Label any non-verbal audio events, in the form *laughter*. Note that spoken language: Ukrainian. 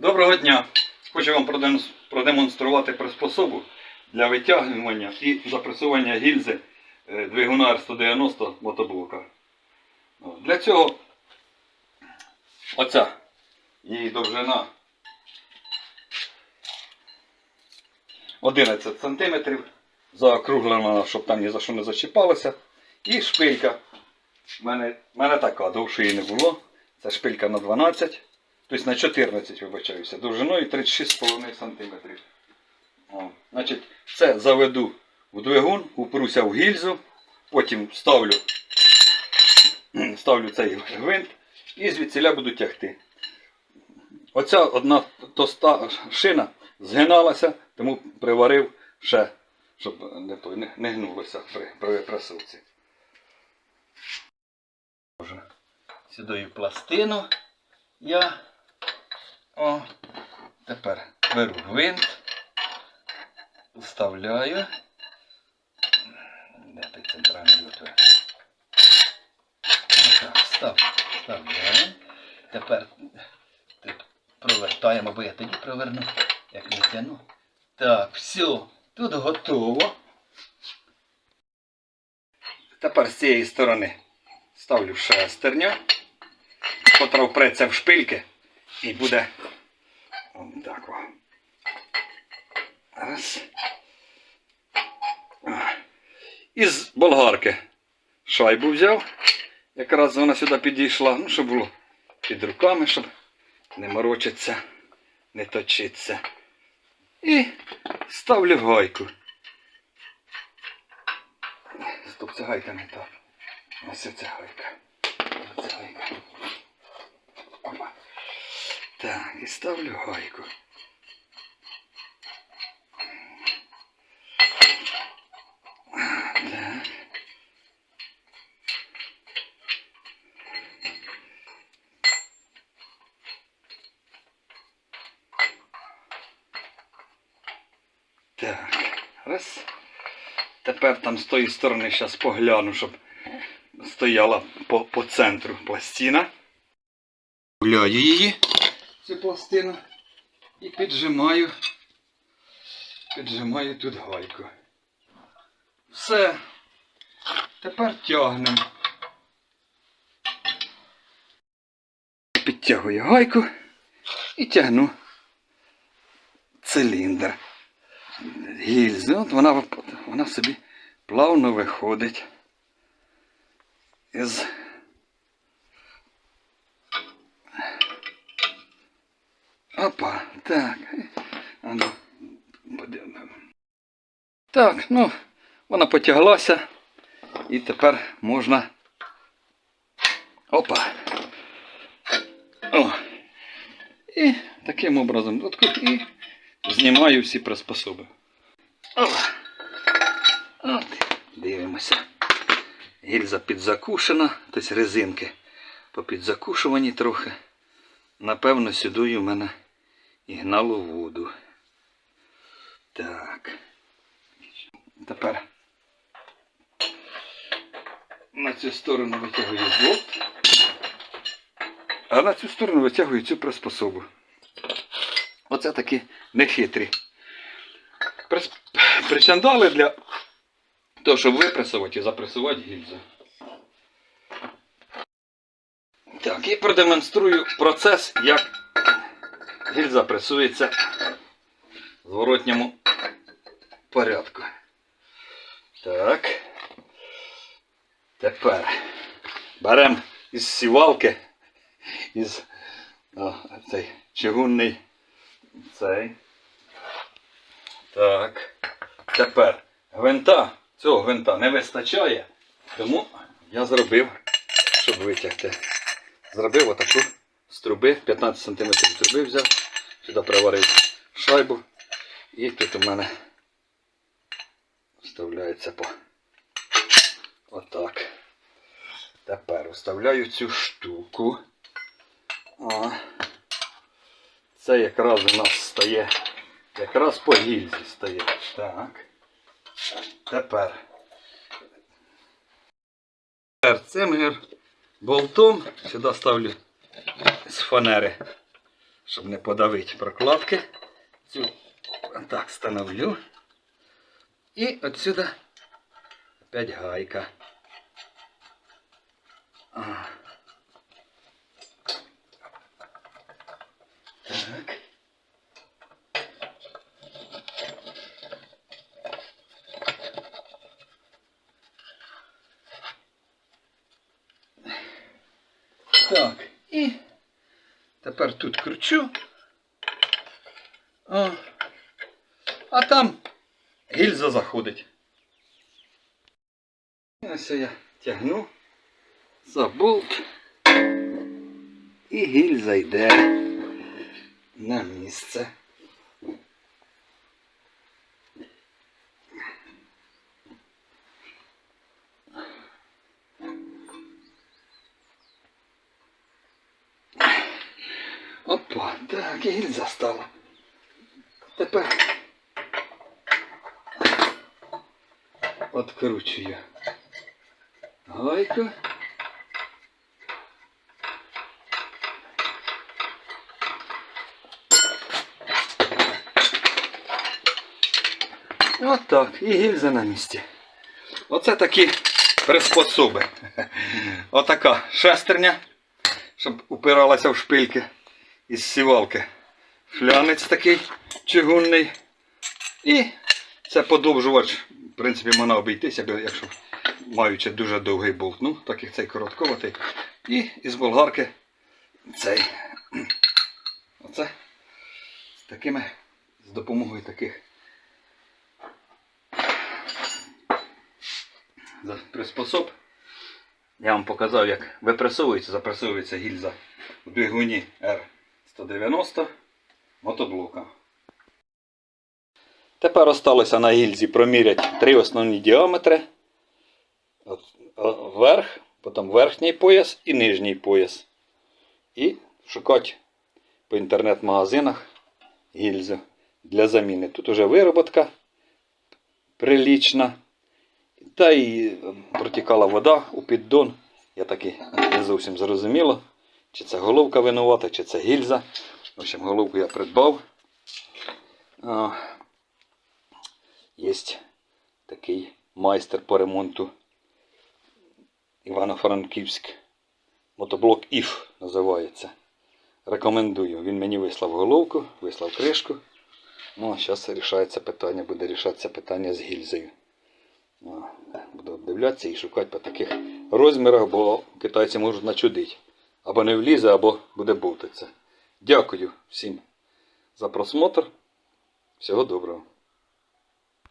Доброго дня! Хочу вам продемонструвати приспособу для витягування і запресування гільзи е, двигуна R190 мотоблока. Для цього оця її довжина 11 см, заокруглена, щоб там ні за що не зачіпалося. І шпилька. У мене, мене така, довшої не було. Це шпилька на 12, тобто на 14, вибачаюся, довжиною 36,5 см. Значить, це заведу в двигун, упруся в гільзу, потім ставлю, *clears throat* ставлю цей гвинт і звідсіля буду тягти. Оця одна тоста шина згиналася, тому приварив ще, щоб не, той, не, не гнулося при, при пресовці. Сюди пластину я о, тепер беру гвинт, вставляю. Де той центральний отвір? Отак, став, вставляємо. Тепер провертаємо, бо я тоді проверну, як не тяну. Так, все, тут готово. Тепер з цієї сторони ставлю шестерню, котра в шпильки і буде От так. о. Раз. Із болгарки шайбу взяв. Якраз вона сюди підійшла, ну, щоб було під руками, щоб не морочиться, не точиться. І ставлю гайку. Стоп, це гайка не так. Ось це гайка. Оце гайка. Так, і ставлю гайку. Так, раз. Тепер там з тої сторони зараз погляну, щоб стояла по, по центру пластина. Гуляю її, цю пластину, і піджимаю, піджимаю тут гайку. Все. Тепер тягнемо. Підтягую гайку і тягну циліндр. Гільзу. От вона, вона собі плавно виходить із Опа, так. А ну, подивимо. Так, ну, вона потяглася. І тепер можна. Опа. О. І таким образом дотку і знімаю всі приспособи. О. От. Дивимося. Гільза підзакушена, тобто резинки попідзакушувані трохи. Напевно, сюди у мене і гнало воду. Так. Тепер на цю сторону витягую болт, а на цю сторону витягую цю приспособу. Оце такі нехитрі. Причандали для того, щоб випресувати і запресувати гільзу. Так, і продемонструю процес, як гільза пресується в зворотньому порядку. Так. Тепер беремо із сівалки, із о, цей чугунний цей. Так. Тепер гвинта, цього гвинта не вистачає, тому я зробив, щоб витягти. Зробив отаку з труби, 15 см труби взяв, сюди приварив шайбу. І тут у мене вставляється по отак. Тепер вставляю цю штуку. О. Це якраз у нас стає, якраз по гільзі стає. Так. Тепер. Тепер цим болтом сюди ставлю з фанери щоб не подавити прокладки. Цю так становлю. І отсюда опять гайка. А. Так. Так, і тепер тут кручу. О. А там гільза заходить. Ось я тягну за болт. І гільза йде на місце. Так, і гільза стала. Тепер откручую гайку. От так, і гільза на місці. Оце такі приспособи. *laughs* Отака шестерня, щоб упиралася в шпильки із сівалки. Флянець такий чугунний. І це подовжувач. В принципі, можна обійтися, якщо маючи дуже довгий болт. Ну, так як цей коротковатий. І із болгарки цей. *clears throat* Оце з такими, з допомогою таких приспособ. Я вам показав, як випресовується, запресовується гільза в двигуні R190 мотоблока. Тепер осталося на гільзі проміряти три основні діаметри. Верх, потім верхній пояс і нижній пояс. І шукати по інтернет-магазинах гільзу для заміни. Тут уже вироботка прилічна. Та й протікала вода у піддон. Я таки не зовсім зрозуміло, чи це головка винувата, чи це гільза. В общем, головку я придбав. Є такий майстер по ремонту Івано-Франківськ. Мотоблок IF називається. Рекомендую. Він мені вислав головку, вислав кришку. Ну, зараз рішається питання, буде рішатися питання з гільзою. Буду дивлятися і шукати по таких розмірах, бо китайці можуть начудити. Або не влізе, або буде бовтатися. Дякую всім за просмотр. Всього доброго.